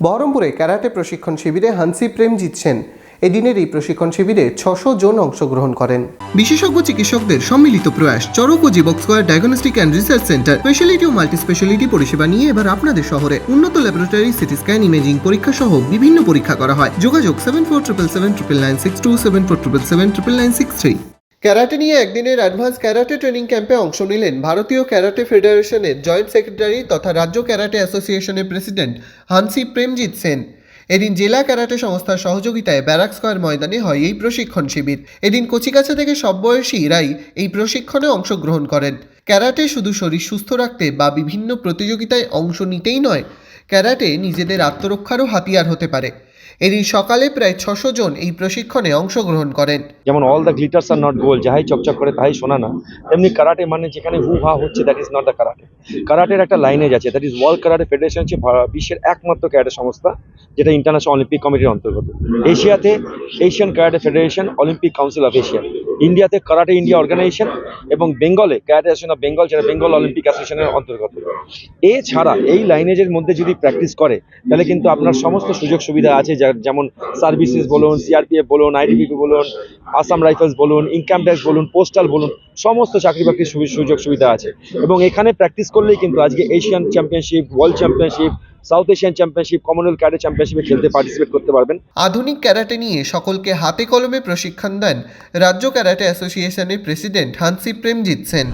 বহরমপুরে ক্যারাটে প্রশিক্ষণ শিবিরে হানসি প্রেম জিতছেন। এদিনের এই প্রশিক্ষণ শিবিরে ছশো জন অংশগ্রহণ করেন। বিশেষজ্ঞ চিকিৎসকদের সম্মিলিত প্রয়াস, চরক ও Jivak square diagnostic and research centre, speciality O multi speciality পরিষেবা নিয়ে এবার আপনাদের শহরে উন্নত ল্যাবরেটরি, সিটি স্ক্যান, ইমেজিং পরীক্ষা সহ বিভিন্ন পরীক্ষা করা হয়। যোগাযোগ seven four triple seven triple nine six two seven four triple seven triple nine six three karate নিয়ে একদিনের অ্যাডভান্স ক্যারাটে ট্রেনিং ক্যাম্পে অংশ নিলেন ভারতীয় ক্যারাটে ফেডারেশনের জয়েন্ট সেক্রেটারি তথা রাজ্য ক্যারাটে অ্যাসোসিয়েশনের প্রেসিডেন্ট হানসি প্রেমজিৎ সেন। এদিন জেলা ক্যারাটে সংস্থার সহযোগিতায় ব্যারাক স্কোয়ার ময়দানে হয় এই প্রশিক্ষণ শিবির। এদিন কচিকাছা থেকে সব বয়সী বয়সীরাই এই প্রশিক্ষণে অংশগ্রহণ করেন। ক্যারাটে শুধু শরীর সুস্থ রাখতে বা বিভিন্ন প্রতিযোগিতায় অংশ নিতেই নয়, ক্যারাটে নিজেদের আত্মরক্ষারও হাতিয়ার হতে পারে। এদিন সকালে প্রায় ছশো জন এই প্রশিক্ষণে অংশগ্রহণ করেন। যেমন all the glitters are not gold যাহাই চকচক করে তাই শোনা না। তেমনি কারাটে মানে যেখানে হু হা হচ্ছে that is not the karate কারাটের একটা লাইনেজ আছে that is world karate federation হচ্ছে বিশ্বের একমাত্র ক্যারাটে সংস্থা, যেটা ইন্টারন্যাশনাল অলিম্পিক কমিটির অন্তর্গত। এশিয়াতে Asian karate federation Olympic council of Asia ইন্ডিয়াতে কারাটে ইন্ডিয়া অর্গানাইজেশন এবং বেঙ্গলে ক্যারাটে অ্যাসোসিয়েশন অফ বেঙ্গল যেটা বেঙ্গল অলিম্পিক অ্যাসোসিয়েশনের অন্তর্গত। এছাড়া এই লাইনেজের মধ্যে যদি প্র্যাকটিস করে, তাহলে কিন্তু আপনার সমস্ত সুযোগ সুবিধা আছে যেমন সার্ভিসেস বলুন, সিআরপিএফ বলুন, আইডিপিপি বলুন, আসাম রাইফেলস বলুন, ইনকাম ট্যাক্স বলুন, পোস্টাল বলুন। সমস্ত চাকরি বাকরির সুযোগ সুবিধা আছে। এবং এখানে প্র্যাকটিস করলেই কিন্তু আজকে Asian championship world championship south Asian championship commonwealth ক্যাডে চ্যাম্পিয়নশিপে খেলতে পার্টিসিপেট করতে পারবেন। আধুনিক ক্যারাটে নিয়ে সকলকে হাতে কলমে প্রশিক্ষণ দেন রাজ্য ক্যারাটে অ্যাসোসিয়েশনের প্রেসিডেন্ট হানসি প্রেমজিৎ সেন।